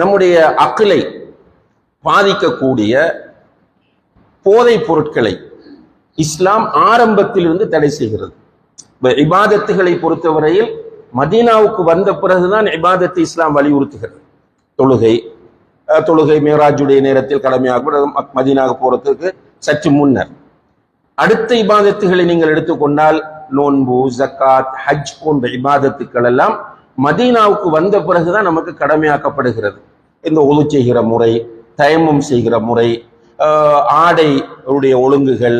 நம்முடைய அக்கலை பாதிக்கக்கூடிய போதைப் பொருட்களை இஸ்லாம் ஆரம்பத்திலிருந்து தடை செய்கிறது. இப்போ இபாதத்துகளை பொறுத்தவரையில் மதீனாவுக்கு வந்த பிறகுதான் இபாதத்தை இஸ்லாம் வலியுறுத்துகிறது. தொழுகை தொழுகை மேராஜுடைய நேரத்தில் கடமையாகும் மதீனாக போறதுக்கு சற்று முன்னர். அடுத்த இபாதத்துகளை நீங்கள் எடுத்துக்கொண்டால் நோன்பு ஜக்காத் ஹஜ் போன்ற இபாதத்துக்கள் எல்லாம் மதீனாவுக்கு வந்த பிறகுதான் நமக்கு கடமையாக்கப்படுகிறது. இந்த ஒழு செய்கிற முறை தயமம் செய்கிற முறை ஆடை உடைய ஒழுங்குகள்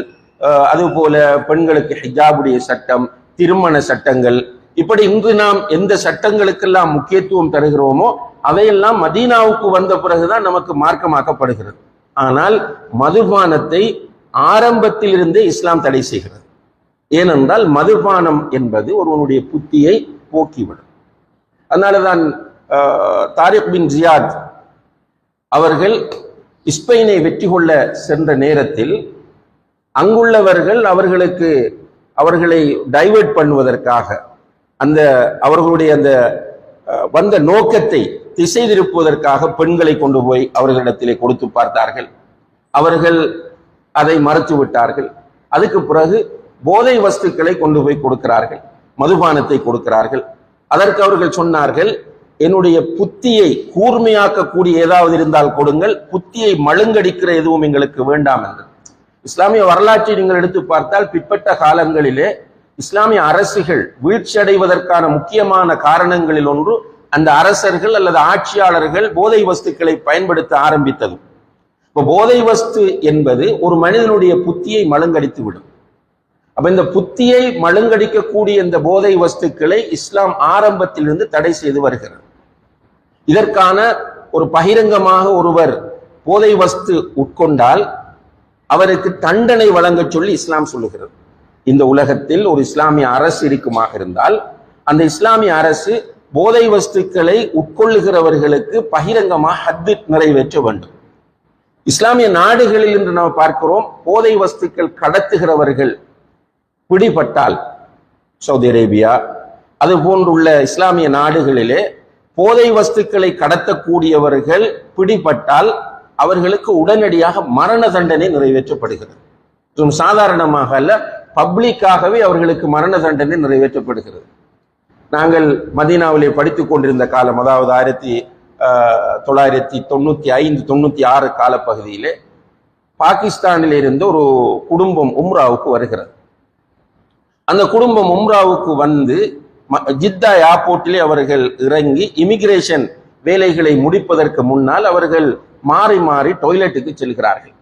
அதுபோல பெண்களுக்கு ஹிஜாபுடைய சட்டம் திருமண சட்டங்கள் இப்படி இங்கு நாம் எந்த சட்டங்களுக்கெல்லாம் முக்கியத்துவம் தருகிறோமோ அவையெல்லாம் மதீனாவுக்கு வந்த பிறகுதான் நமக்கு மார்க்கமாக்கப்படுகிறது. ஆனால் மதுபானத்தை ஆரம்பத்திலிருந்தே இஸ்லாம் தடை செய்கிறது. ஏனென்றால் மதுபானம் என்பது ஒருவனுடைய புத்தியை போக்கிவிடும். அதனாலதான் தான் தாரிக் பின் ஜியாத் அவர்கள் ஸ்பெயினை வெற்றி கொள்ள சென்ற நேரத்தில் அங்குள்ளவர்கள் அவர்களுக்கு அவர்களை டைவெர்ட் பண்ணுவதற்காக அந்த அவர்களுடைய அந்த வந்த நோக்கத்தை திசை திருப்புவதற்காக பெண்களை கொண்டு போய் அவர்களிடத்திலே கொடுத்து பார்த்தார்கள். அவர்கள் அதை மறுத்து விட்டார்கள். அதுக்கு பிறகு போதை வஸ்துக்களை கொண்டு போய் கொடுக்கிறார்கள். மதுபானத்தை கொடுக்கிறார்கள். அதற்கு அவர்கள் சொன்னார்கள் என்னுடைய புத்தியை கூர்மையாக்கக்கூடிய ஏதாவது இருந்தால் கொடுங்கள். புத்தியை மழுங்கடிக்கிற எதுவும் எங்களுக்கு வேண்டாம் என்று. இஸ்லாமிய வரலாற்றை நீங்கள் எடுத்து பார்த்தால் பிற்பட்ட காலங்களிலே இஸ்லாமிய அரசுகள் வீழ்ச்சியடைவதற்கான முக்கியமான காரணங்களில் ஒன்று அந்த அரசர்கள் அல்லது ஆட்சியாளர்கள் போதை வஸ்துக்களை பயன்படுத்த ஆரம்பித்தது. இப்போ போதை வஸ்து என்பது ஒரு மனிதனுடைய புத்தியை மழுங்கடித்து விடும் அப்ப இந்த புத்தியை மழுங்கடிக்கக்கூடிய இந்த போதை வஸ்துக்களை இஸ்லாம் ஆரம்பத்திலிருந்து தடை செய்து வருகிறது. இதற்கான ஒரு பகிரங்கமாக ஒருவர் போதை வஸ்து உட்கொண்டால் அவருக்கு தண்டனை வழங்கச் சொல்லி இஸ்லாம் சொல்லுகிறது. இந்த உலகத்தில் ஒரு இஸ்லாமிய அரசு இருக்குமாக இருந்தால் அந்த இஸ்லாமிய அரசு போதை வஸ்துக்களை உட்கொள்ளுகிறவர்களுக்கு பகிரங்கமாக ஹத்து நிறைவேற்ற வேண்டும். இஸ்லாமிய நாடுகளில் இன்று நாம் பார்க்கிறோம் போதை வஸ்துக்கள் கடத்துகிறவர்கள் பிடிபட்டால் சவுதி அரேபியா அது போன்றுள்ள இஸ்லாமிய நாடுகளிலே போதை வஸ்துக்களை கடத்தக்கூடியவர்கள் பிடிபட்டால் அவர்களுக்கு உடனடியாக மரண தண்டனை நிறைவேற்றப்படுகிறது. மற்றும் சாதாரணமாக அல்ல பப்ளிக்காகவே அவர்களுக்கு மரண தண்டனை நிறைவேற்றப்படுகிறது. நாங்கள் மதீனாவிலே படித்துக் கொண்டிருந்த காலம் அதாவது ஆயிரத்தி தொள்ளாயிரத்தி தொண்ணூத்தி ஐந்து தொண்ணூத்தி ஆறு காலப்பகுதியிலே பாகிஸ்தானில் இருந்து ஒரு குடும்பம் உம்ராவுக்கு வருகிறது. அந்த குடும்பம் உம்ராவுக்கு வந்து ஜித்தா ஏர்போர்ட்டிலே அவர்கள் இறங்கி இமிகிரேஷன் வேலைகளை முடிப்பதற்கு முன்னால் அவர்கள் மாறி மாறி டாய்லெட்டுக்கு செல்கிறார்கள்.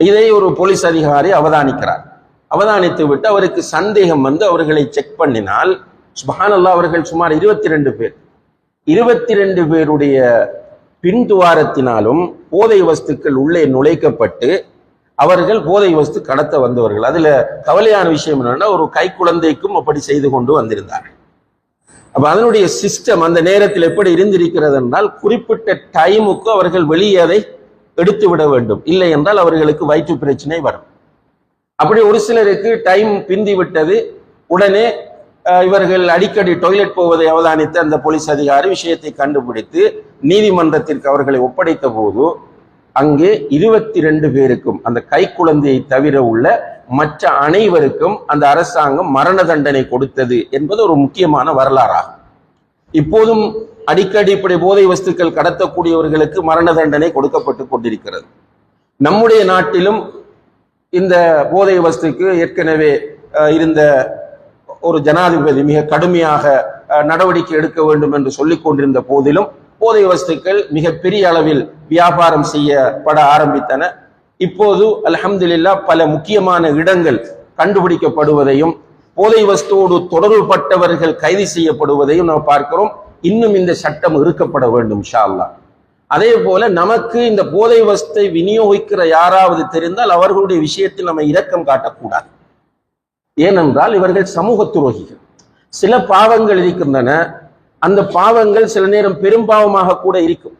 இதை ஒரு போலீஸ் அதிகாரி அவதானிக்கிறார். அவதானித்து விட்டு அவருக்கு சந்தேகம் வந்து அவர்களை செக் பண்ணினால் சுபானல்லா அவர்கள் சுமார் இருபத்தி ரெண்டு பேர். இருபத்தி ரெண்டு பேருடைய பின்துவாரத்தினாலும் போதை வஸ்துக்கள் உள்ளே நுழைக்கப்பட்டு அவர்கள் போதை வஸ்து கடத்த வந்தவர்கள். அதுல கவலையான விஷயம் என்னன்னா ஒரு கை குழந்தைக்கும் அப்படி செய்து கொண்டு வந்திருந்தார்கள். அப்ப அதனுடைய சிஸ்டம் அந்த நேரத்தில் எப்படி இருந்திருக்கிறது என்றால் குறிப்பிட்ட டைமுக்கு அவர்கள் வெளியே அதை எடுத்து விட வேண்டும். இல்லை என்றால் அவர்களுக்கு வயிற்று பிரச்சனை வரும். அப்படி ஒரு சிலருக்கு டைம் பிந்தி விட்டது. உடனே இவர்கள் அடிக்கடி டொய்லெட் போவதை அவதானித்த அந்த போலீஸ் அதிகாரி விஷயத்தை கண்டுபிடித்து நீதிமன்றத்திற்கு அவர்களை ஒப்படைத்த போது அங்கே இருபத்தி ரெண்டு பேருக்கும் அந்த கைக்குழந்தையை தவிர உள்ள மற்ற அனைவருக்கும் அந்த அரசாங்கம் மரண தண்டனை கொடுத்தது என்பது ஒரு முக்கியமான வரலாறாகும். இப்போதும் அடிக்கடி இப்படி போதை வஸ்துக்கள் கடத்தக்கூடியவர்களுக்கு மரண தண்டனை கொடுக்கப்பட்டு கொண்டிருக்கிறது. நம்முடைய நாட்டிலும் இந்த போதை வஸ்துக்கு ஏற்கனவே இருந்த ஒரு ஜனாதிபதி மிக கடுமையாக நடவடிக்கை எடுக்க வேண்டும் என்று சொல்லிக் கொண்டிருந்த போதிலும் போதை வஸ்துக்கள் மிக பெரிய அளவில் வியாபாரம் செய்யப்பட ஆரம்பித்தன. இப்போது அல்ஹம்துலில்லாஹ் பல முக்கியமான இடங்கள் கண்டுபிடிக்கப்படுவதையும் போதை வஸ்துவோடு தொடர்புபட்டவர்கள் கைது செய்யப்படுவதையும் நாம் பார்க்கிறோம். இன்னும் இந்த சட்டம் இருக்கப்பட வேண்டும் ஷால்லா அதே போல நமக்கு இந்த போதை வஸ்தை விநியோகிக்கிற யாராவது தெரிந்தால் அவர்களுடைய விஷயத்தில் நம்ம இரக்கம் காட்டக்கூடாது. ஏனென்றால் இவர்கள் சமூக துரோகிகள். சில பாவங்கள் இருக்கின்றன. அந்த பாவங்கள் சில நேரம் பெரும்பாவமாக கூட இருக்கும்.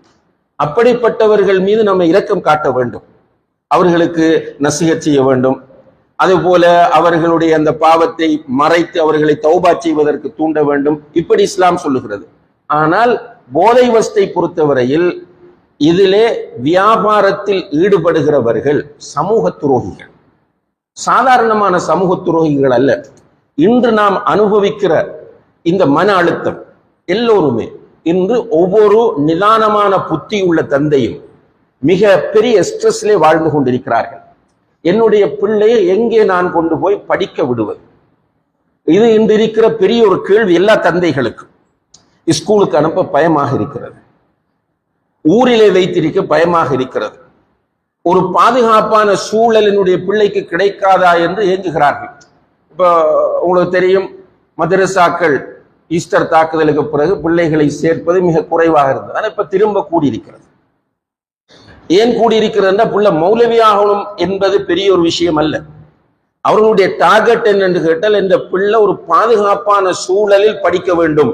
அப்படிப்பட்டவர்கள் மீது நம்ம இரக்கம் காட்ட வேண்டும். அவர்களுக்கு நசிகச் செய்ய வேண்டும். அதுபோல அவர்களுடைய அந்த பாவத்தை மறைத்து அவர்களை தௌபா செய்வதற்கு தூண்ட வேண்டும். இப்படி இஸ்லாம் சொல்லுகிறது. ஆனால் போதை வஸ்தை பொறுத்தவரையில் இதிலே வியாபாரத்தில் ஈடுபடுகிறவர்கள் சமூக துரோகிகள். சாதாரணமான சமூக துரோகிகள் அல்ல. இன்று நாம் அனுபவிக்கிற இந்த மன அழுத்தம் எல்லோருமே இன்று ஒவ்வொரு நிதானமான புத்தி உள்ள தந்தையும் மிக பெரிய ஸ்ட்ரெஸ்லே வாழ்ந்து கொண்டிருக்கிறார்கள். என்னுடைய பிள்ளையை எங்கே நான் கொண்டு போய் படிக்க விடுவது? இது இன்று இருக்கிற பெரிய ஒரு கேள்வி எல்லா தந்தைகளுக்கும். ஸ்கூலுக்கு அனுப்ப பயமாக இருக்கிறது. ஊரிலே வைத்திருக்க பயமாக இருக்கிறது. ஒரு பாதுகாப்பான சூழல் என்னுடைய பிள்ளைக்கு கிடைக்காதா என்று ஏங்குகிறார்கள். இப்போ உங்களுக்கு தெரியும் மதரசாக்கள் ஈஸ்டர் தாக்குதலுக்கு பிறகு பிள்ளைகளை சேர்ப்பது மிக குறைவாக இருந்தது. ஆனால் இப்ப திரும்ப கூடியிருக்கிறது. ஏன் கூடியிருக்கிறதுனா புள்ள மௌலவி ஆகணும் என்பது பெரிய ஒரு விஷயம் அல்ல. அவர்களுடைய டார்கெட் என்னென்று கேட்டால் இந்த பிள்ளை ஒரு பாதுகாப்பான சூழலில் படிக்க வேண்டும்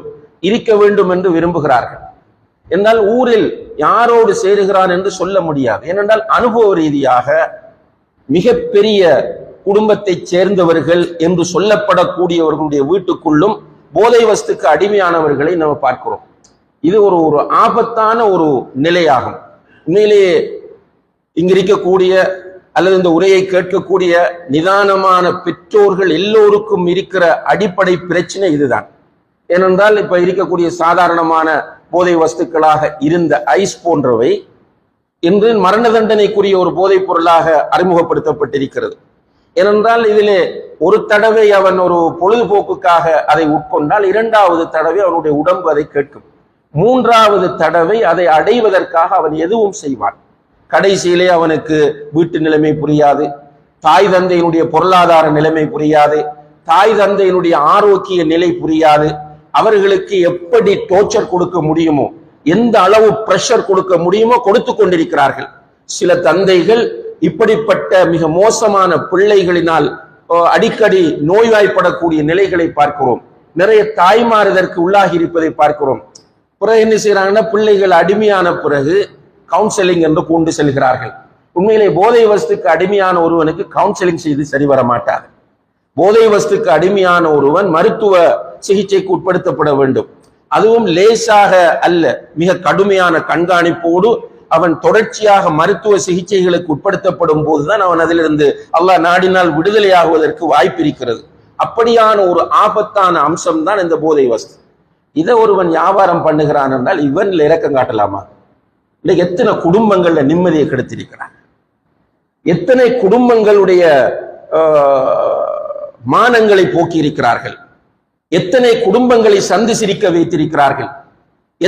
இருக்க வேண்டும் என்று விரும்புகிறார்கள். என்றால் ஊரில் யாரோடு சேருகிறான் என்று சொல்ல முடியாது. ஏனென்றால் அனுபவ ரீதியாக மிகப்பெரிய குடும்பத்தைச் சேர்ந்தவர்கள் என்று சொல்லப்படக்கூடியவர்களுடைய வீட்டுக்குள்ளும் போதை வஸ்துக்கு அடிமையானவர்களை நம்ம பார்க்கிறோம். இது ஒரு ஒரு ஆபத்தான ஒரு நிலையாகும். உண்மையிலேயே இங்க இருக்கக்கூடிய அல்லது இந்த உரையை கேட்கக்கூடிய நிதானமான பெற்றோர்கள் எல்லோருக்கும் இருக்கிற அடிப்படை பிரச்சனை இதுதான். ஏனென்றால் இப்ப இருக்கக்கூடிய சாதாரணமான போதை வஸ்துக்களாக இருந்த ஐஸ் போன்றவை இன்று மரண தண்டனைக்குரிய ஒரு போதைப் பொருளாக அறிமுகப்படுத்தப்பட்டிருக்கிறது. ஏனென்றால் இதிலே ஒரு தடவை அவன் ஒரு பொழுதுபோக்குக்காக அதை உட்கொண்டால் இரண்டாவது தடவை அவனுடைய உடம்பு அதை கேட்கும். மூன்றாவது தடவை அதை அடைவதற்காக அவன் எதுவும் செய்வான். கடைசியிலே அவனுக்கு வீட்டு நிலைமை புரியாது. தாய் தந்தையினுடைய பொருளாதார நிலைமை புரியாது. தாய் தந்தையினுடைய ஆரோக்கிய நிலை புரியாது. அவர்களுக்கு எப்படி டோர்ச்சர் கொடுக்க முடியுமோ எந்த அளவு பிரஷர் கொடுக்க முடியுமோ கொடுத்து கொண்டிருக்கிறார்கள். சில தந்தைகள் இப்படிப்பட்ட மிக மோசமான பிள்ளைகளினால் அடிக்கடி நோய்வாய்ப்படக்கூடிய நிலைகளை பார்க்கிறோம். நிறைய தாய்மார் இதற்கு உள்ளாகி இருப்பதை பார்க்கிறோம். பிறகு என்ன செய்யறாங்கன்னா பிள்ளைகள் அடிமையான பிறகு கவுன்சிலிங் என்று கொண்டு செல்கிறார்கள். உண்மையிலே போதை வஸ்துக்கு அடிமையான ஒருவனுக்கு கவுன்சிலிங் செய்து சரி வர மாட்டார் போதை வஸ்துக்கு அடிமையான ஒருவன் மருத்துவ சிகிச்சைக்கு உட்படுத்தப்பட வேண்டும். அதுவும் லேசாக அல்ல மிக கடுமையான கண்காணிப்போடு அவன் தொடர்ச்சியாக மருத்துவ சிகிச்சைகளுக்கு உட்படுத்தப்படும் போதுதான் அவன் அதிலிருந்து அல்லாஹ் நாடினால் விடுதலையாகுவதற்கு வாய்ப்பு இருக்கிறது அப்படியான ஒரு ஆபத்தான அம்சம் தான் இந்த போதை வஸ்து. இதை ஒருவன் வியாபாரம் பண்ணுகிறான் என்றால் இவன் இறக்கம் காட்டலாமா? இல்லை எத்தனை குடும்பங்கள்ல நிம்மதியை கெடுத்திருக்கிறான்? எத்தனை குடும்பங்களுடைய ஆஹ், மானங்களை போக்கியிருக்கிறார்கள்? எத்தனை குடும்பங்களை சந்தி சிரிக்க வைத்திருக்கிறார்கள்?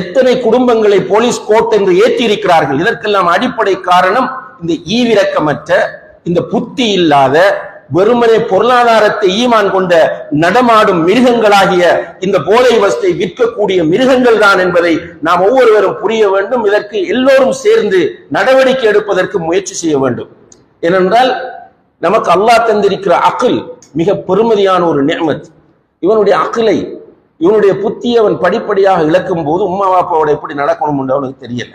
எத்தனை குடும்பங்களை போலீஸ் கோர்ட் என்று ஏற்றியிருக்கிறார்கள்? இதற்கெல்லாம் அடிப்படை காரணம் இந்த ஈவிரக்கமற்ற இந்த புத்தி இல்லாத வெறுமனே பொருளாதாரத்தை ஈமான் கொண்ட நடமாடும் மிருகங்களாகிய இந்த போதை வஸ்தை விற்கக்கூடிய மிருகங்கள் தான் என்பதை நாம் ஒவ்வொருவரும் புரிய வேண்டும். இதற்கு எல்லோரும் சேர்ந்து நடவடிக்கை எடுப்பதற்கு முயற்சி செய்ய வேண்டும். ஏனென்றால் நமக்கு அல்லாஹ் தந்திருக்கிற அகில் மிக பெருமதியான ஒரு நேமத் இவனுடைய அகிலை இவனுடைய புத்தியை அவன் படிப்படியாக இழக்கும் போது உம்மா பாப்பாவோட எப்படி நடக்கணும் என்று அவனுக்கு தெரியல.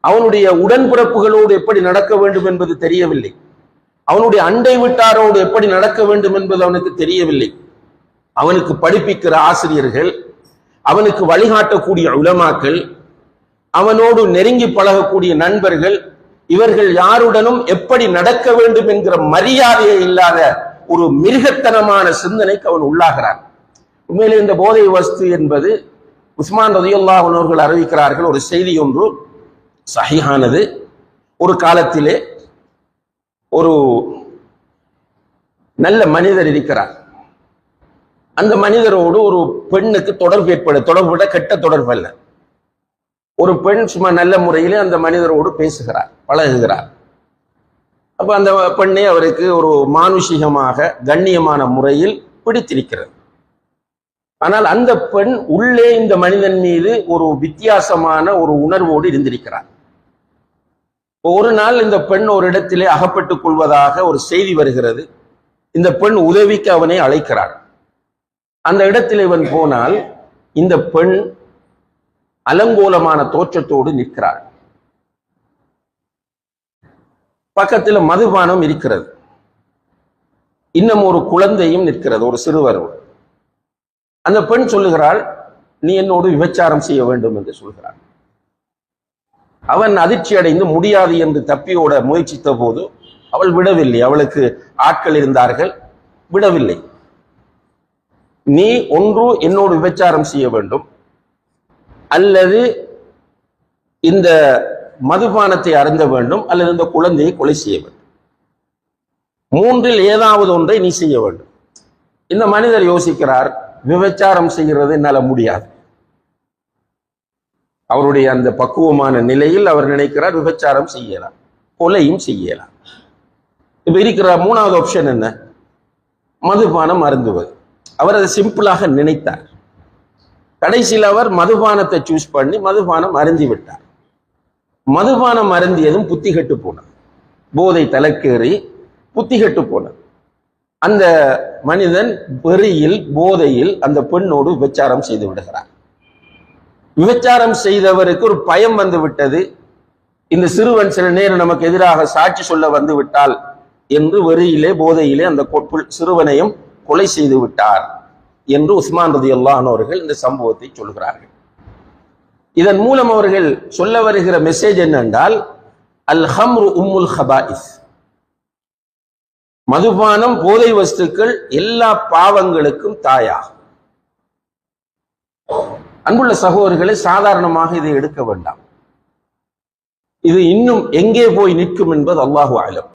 அவனுடைய உடன்பிறப்புகளோடு எப்படி நடக்க வேண்டும் என்பது தெரியவில்லை. அவனுடைய அண்டை விட்டாரோடு எப்படி நடக்க வேண்டும் என்பது அவனுக்கு தெரியவில்லை. அவனுக்கு படிப்பிக்கிற ஆசிரியர்கள் அவனுக்கு வழிகாட்டக்கூடிய உலமாக்கள் அவனோடு நெருங்கி பழகக்கூடிய நண்பர்கள் இவர்கள் யாருடனும் எப்படி நடக்க வேண்டும் என்கிற மரியாதையே இல்லாத ஒரு மிருகத்தனமான சிந்தனைக்கு அவன் உள்ளாகிறான். உண்மையிலே இந்த போதை வஸ்து என்பது உஸ்மான் ரதியுல்லா அவர்கள் அறிவிக்கிறார்கள். ஒரு செய்தி ஒன்று சஹிஹானது. ஒரு காலத்திலே ஒரு நல்ல மனிதர் இருக்கிறார். அந்த மனிதரோடு ஒரு பெண்ணுக்கு தொடர்பு ஏற்பட தொடர்பு விட கெட்ட தொடர்பு அல்ல. ஒரு பெண் சும்மா நல்ல முறையிலே அந்த மனிதரோடு பேசுகிறார் பழகுகிறார். அப்ப அந்த பெண்ணை அவருக்கு ஒரு மானுஷிகமாக கண்ணியமான முறையில் பிடித்திருக்கிறது. ஆனால் அந்த பெண் உள்ளே இந்த மனிதன் மீது ஒரு வித்தியாசமான ஒரு உணர்வோடு இருந்திருக்கிறார் ஒரு நாள் இந்த பெண் ஒரு இடத்திலே அகப்பட்டுக் கொள்வதாக ஒரு செய்தி வருகிறது. இந்த பெண் உதவிக்கு அவனை அழைக்கிறார் அந்த இடத்தில் இவன் போனால் இந்த பெண் அலங்கோலமான தோற்றத்தோடு நிற்கிறாள். பக்கத்தில் மதுபானம் இருக்கிறது. இன்னும் ஒரு குழந்தையும் நிற்கிறது ஒரு சிறுவர். அந்த பெண் சொல்லுகிறாள் நீ என்னோடு விபச்சாரம் செய்ய வேண்டும் என்று சொல்கிறாள். அவன் அதிர்ச்சி அடைந்து முடியாது என்று தப்பியோட முயற்சித்த போது அவள் விடவில்லை. அவளுக்கு ஆட்கள் இருந்தார்கள் விடவில்லை. நீ ஒன்று என்னோடு விபச்சாரம் செய்ய வேண்டும் அல்லது இந்த மதுபானத்தை அருந்த வேண்டும் அல்லது இந்த குழந்தையை கொலை செய்ய வேண்டும். மூன்றில் ஏதாவது ஒன்றை நீ செய்ய வேண்டும். இந்த மனிதர் யோசிக்கிறார் விபச்சாரம் செய்கிறது என்னால முடியாது. அவருடைய அந்த பக்குவமான நிலையில் அவர் நினைக்கிறார் விபச்சாரம் செய்யலாம் கொலையும் செய்யலாம். இப்போ இருக்கிற மூணாவது ஆப்ஷன் என்ன? மதுபானம் அருந்துவது. அவர் அதை சிம்பிளாக நினைத்தார். கடைசியில் அவர் மதுபானத்தை சூஸ் பண்ணி மதுபானம் அருந்தி விட்டார். மதுபானம் அருந்தியதும் புத்தி கெட்டு போனது. போதை தலைக்கேறி புத்தி கெட்டு போனது. அந்த மனிதன் வெறியில் போதையில் அந்த பெண்ணோடு விபச்சாரம் செய்து விடுகிறார் விபச்சாரம் செய்தவருக்கு ஒரு பயம் வந்து விட்டது. இந்த சிறுவன் சில நேரம் நமக்கு எதிராக சாட்சி சொல்ல வந்து விட்டால் என்று வெறியிலே போதையிலே அந்த சிறுவனையும் கொலை செய்து விட்டார் என்று உஸ்மான் ரதி அவர்கள் இந்த சம்பவத்தை சொல்கிறார்கள். இதன் மூலம் அவர்கள் சொல்ல வருகிற மெசேஜ் என்னென்றால் அல் ஹம்ரு உம்முல் ஹபாயிஸ் மதுபானம் போதை வஸ்துக்கள் எல்லா பாவங்களுக்கும் தாயாகும். அன்புள்ள சகோதரர்களை சாதாரணமாக இதை எடுக்க வேண்டாம். இது இன்னும் எங்கே போய் நிற்கும் என்பது அல்லாஹு அலம்.